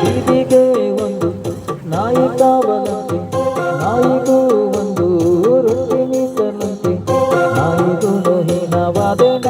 ಬೀದಿಗೆ ಒಂದು ನಾಯಿ ಕಾವಲಂತೆ ನಾಯಿಗೂ ಒಂದು ರೊಟ್ಟಿ ಮೀಸಲಂತೆ ನಾಯಿಗೂ ಮೋಹಿನವಾದನ